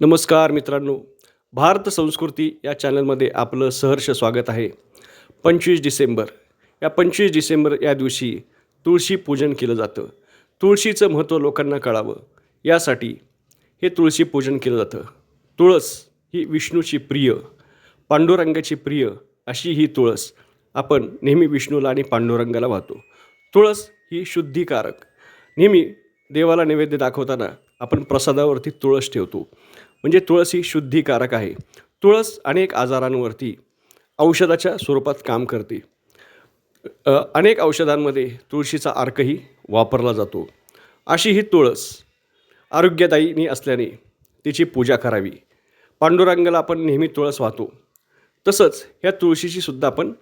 नमस्कार मित्रांनो. भारत संस्कृती या चॅनलमध्ये आपलं सहर्ष स्वागत आहे. पंचवीस डिसेंबर. या पंचवीस डिसेंबर या दिवशी तुळशी पूजन केलं जातं. तुळशीचं महत्त्व लोकांना कळावं. यासाठी हे तुळशी पूजन केलं जातं. तुळस ही विष्णूची प्रिय पांडुरंगाची प्रिय अशी ही तुळस आपण नेहमी विष्णूला आणि पांडुरंगाला वाहतो. तुळस ही शुद्धीकारक. नेहमी देवाला नैवेद्य दाखवताना आपण प्रसादावरती तुळस ठेवतो. म्हणजे तुळस ही शुद्धीकारक आहे. तुळस अनेक आजारांवरती औषधाच्या स्वरूपात काम करते. अनेक औषधांमध्ये तुळशीचा अर्कही वापरला जातो. अशी ही तुळस आरोग्यदायीनी असल्याने तिची पूजा करावी. पांडुरंगाला आपण नेहमी तुळस वाहतो. तसंच ह्या तुळशीची सुद्धा आपण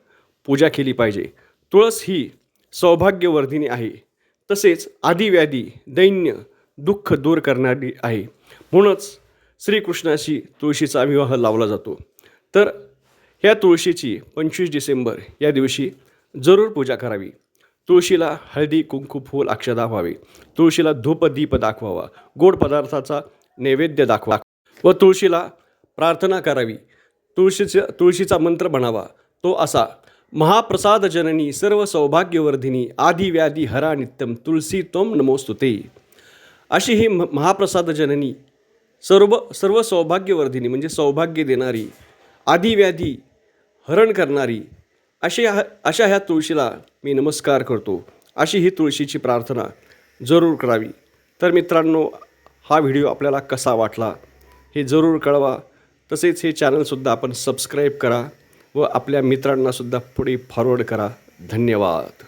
पूजा केली पाहिजे. तुळस ही सौभाग्यवर्धिनी आहे. तसेच आदिव्याधी दैन्य दुःख दूर करणारी आहे. म्हणूनच श्रीकृष्णाशी तुळशीचा विवाह लावला जातो. तर ह्या तुळशीची पंचवीस डिसेंबर या दिवशी जरूर पूजा करावी. तुळशीला हळदी कुंकू फूल अक्षदा व्हावे. तुळशीला धूप दीप दाखवावा. गोड पदार्थाचा नैवेद्य दाखवा. व तुळशीला प्रार्थना करावी. तुळशीचा तुळशीचा मंत्र म्हणावा. तो असा महाप्रसाद जननी सर्व सौभाग्यवर्धिनी आदि व्याधी हरा नित्यम तुळसी तोम नमोस्तुते. अशी ही म- महाप्रसाद जननी सर्व सर्व सौभाग्यवर्धिनी म्हणजे सौभाग्य देणारी आदिव्याधी हरण करणारी अशी अशा ह्या तुळशीला मी नमस्कार करतो. अशी ही तुळशीची प्रार्थना जरूर करावी. तर मित्रांनो हा व्हिडिओ आपल्याला कसा वाटला हे जरूर कळवा. तसेच हे चॅनलसुद्धा आपण सबस्क्राईब करा व आपल्या मित्रांनासुद्धा पुढे फॉरवर्ड करा. धन्यवाद.